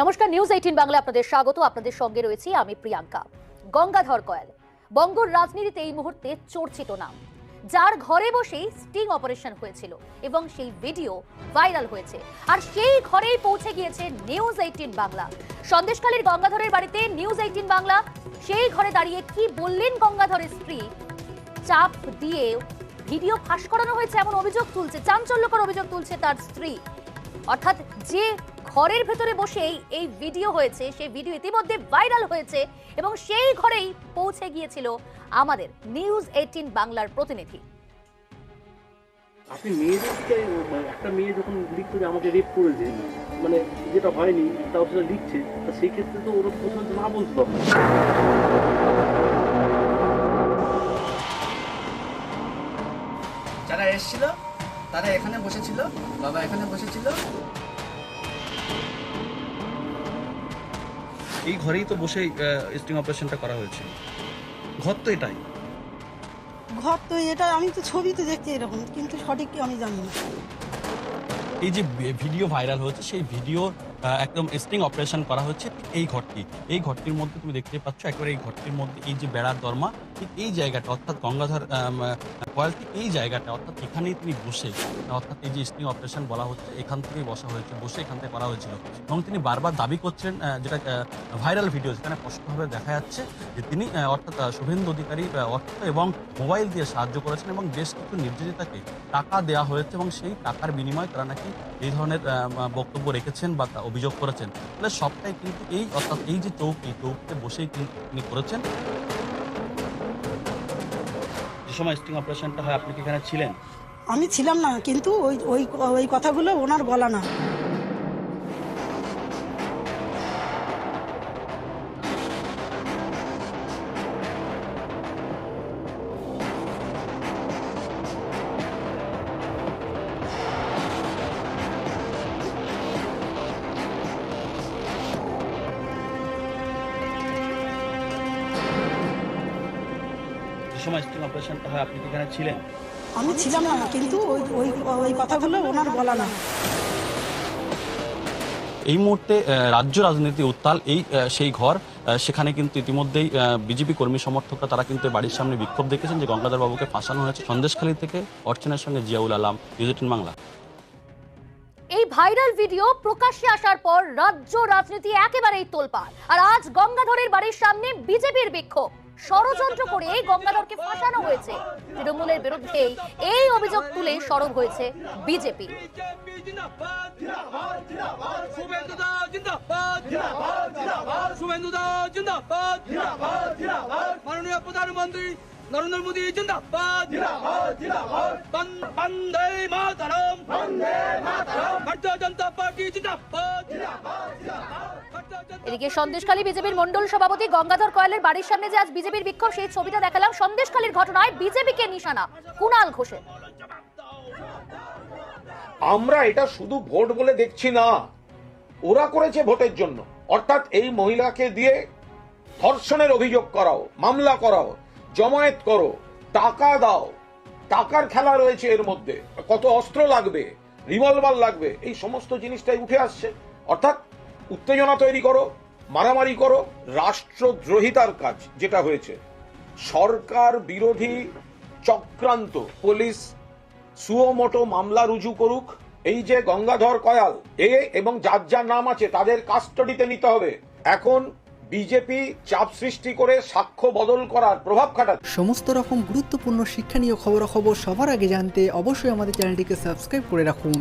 নমস্কার news eighteen Bangla আপনাদের স্বাগত। আপনাদের সঙ্গে রয়েছি আমি প্রিয়াঙ্কা। গঙ্গাধর কয়াল, বঙ্গর রাজনীতিতে এই মুহূর্তে চর্চিত নাম। যার ঘরে বসেই স্টিং অপারেশন হয়েছিল এবং সেই ভিডিও ভাইরাল হয়েছে। আর সেই ঘরেই পৌঁছে গিয়েছে নিউজ এইটিন বাংলা। সন্দেশখালীর গঙ্গাধরের বাড়িতে নিউজ এইটিন বাংলা। সেই ঘরে দাঁড়িয়ে কি বললেন গঙ্গাধরের স্ত্রী? চাপ দিয়ে ভিডিও ফাঁস করানো হয়েছে এমন অভিযোগ তুলছে, চাঞ্চল্যকর অভিযোগ তুলছে তার স্ত্রী। অর্থাৎ যে ঘরের ভেতরে বসেই এই ভিডিও হয়েছে সেই ভিডিও ইতিমধ্যে ভাইরাল হয়েছে এবং সেই ঘরেই পৌঁছে গিয়েছিল আমাদের নিউজ এইটিন বাংলার প্রতিনিধি। আপনি মেয়েদেরকে মানে একটা মেয়ে যখন লিখতো যে আমাকে রেপ করেছে মানে যেটা হয়নি তাও সেটা লিখছে তা সেই ক্ষেত্রে তো ওরা প্রথমে না বলতে যারা এসেছিল তারা এখানে বসেছিল বাবা এখানে বসেছিল। এই ঘরেই তো বসে স্টিং অপারেশনটা করা হয়েছে। ঘর তো এটাই। ঘর তো এটা আমি তো ছবিতে দেখছি এরকম কিন্তু সঠিক কি আমি জানি না। এই যে ভিডিও ভাইরাল হচ্ছে সেই ভিডিও একদম স্টিং অপারেশন করা হচ্ছে এই ঘরটি। এই ঘরটির মধ্যে তুমি দেখতে পাচ্ছ, একেবারে এই ঘরটির মধ্যে এই যে বেড়ার দরমা, ঠিক এই জায়গাটা, অর্থাৎ গঙ্গাধর কয়াল, ঠিক এই জায়গাটা, অর্থাৎ এখানেই তিনি বসে, অর্থাৎ এই যে স্টিং অপারেশন বলা হচ্ছে, এখান থেকেই বসা হয়েছে, বসে এখান থেকে করা হয়েছিল। এবং তিনি বারবার দাবি করছেন যেটা ভাইরাল ভিডিও যেখানে স্পষ্টভাবে দেখা যাচ্ছে যে তিনি অর্থাৎ শুভেন্দু অধিকারী অর্থ এবং মোবাইল দিয়ে সাহায্য করেছেন এবং বেশ কিছু নির্যাতিতাকে টাকা দেওয়া হয়েছে এবং সেই টাকার বিনিময়ে তারা নাকি এই ধরনের বক্তব্য রেখেছেন বা অভিযোগ করেছেন। তাহলে সবটাই কিন্তু এই অর্থাৎ এই যে চৌক এই চৌকতে বসেই কিন্তু তিনি করেছেন। যে সময় স্টিং অপারেশনটা হয় আপনি কি এখানে ছিলেন? আমি ছিলাম না কিন্তু ওই ওই ওই কথাগুলো ওনার গলা না। সময় স্টিং অপারেশনটা হয় আপনি কি এখানে ছিলেন? আমি ছিলাম না কিন্তু ওই ওই ওই কথাগুলো ওনার গলা না। এই মুহূর্তে রাজ্য রাজনীতি উত্তাল এই সেই ঘর সেখানে কিন্তু ইতিমধ্যেই বিজেপি কর্মী সমর্থকরা তারা কিন্তু বাড়ির সামনে বিক্ষোভ দেখেছেন যে গঙ্গাধর বাবুকে ফাঁসানো হয়েছে সন্দেশখালী থেকে অর্চনার সঙ্গে জিয়াউল আলাম ইউজিটিন বাংলা। এই ভাইরাল ভিডিও প্রকাশ্যে আসার পর রাজ্য রাজনীতি একেবারেই তোলপাড়। আর আজ গঙ্গাধরের বাড়ির সামনে বিজেপির বিক্ষোভ। ষড়যন্ত্র করে এই গঙ্গাধরকে ফাঁসানো হয়েছে। তৃণমূলের বিরুদ্ধেই এই অভিযোগ তুলে সরব হয়েছে বিজেপি। প্রধানমন্ত্রী নরেন্দ্র মোদী এদিকে সন্দেশখালী বিজেপির মন্ডল সভাপতি গঙ্গাধর কয়ালের বাড়ির সামনে যে আজ বিজেপির বিক্ষোভ, সেই ছবিটা দেখালাম সন্দেশখালীর ঘটনায় বিজেপিকে নিশানা কুণাল ঘোষের। আমরা এটা শুধু ভোট বলে দেখছি না, ওরা করেছে ভোটের জন্য। অর্থাৎ এই মহিলাকে দিয়ে ধর্ষণের অভিযোগ করাও, মামলা করাও, জমায়েত করো, টাকা দাও, টাকার খেলা রয়েছে এর মধ্যে। কত অস্ত্র লাগবে, রিভলভার লাগবে, এই সমস্ত জিনিসটাই উঠে আসছে। অর্থাৎ উত্তেজনা তৈরি করো, মারামারি করো, রাষ্ট্রদ্রোহিতার কাজ যেটা হয়েছে। সরকার বিরোধী চক্রান্ত, পুলিশ সুয়োমোটো মামলা রুজু করুক। এই যে গঙ্গাধর কয়াল, এ এবং যার যার নাম আছে, তাদের কাস্টডিতে নিতে হবে। এখন বিজেপি চাপ সৃষ্টি করে সাক্ষ্য বদল করার প্রভাব খাটাচ্ছে। সমস্ত রকম গুরুত্বপূর্ণ শিক্ষণীয় খবরাখবর সবার আগে জানতে অবশ্যই আমাদের চ্যানেলটিকে সাবস্ক্রাইব করে রাখুন।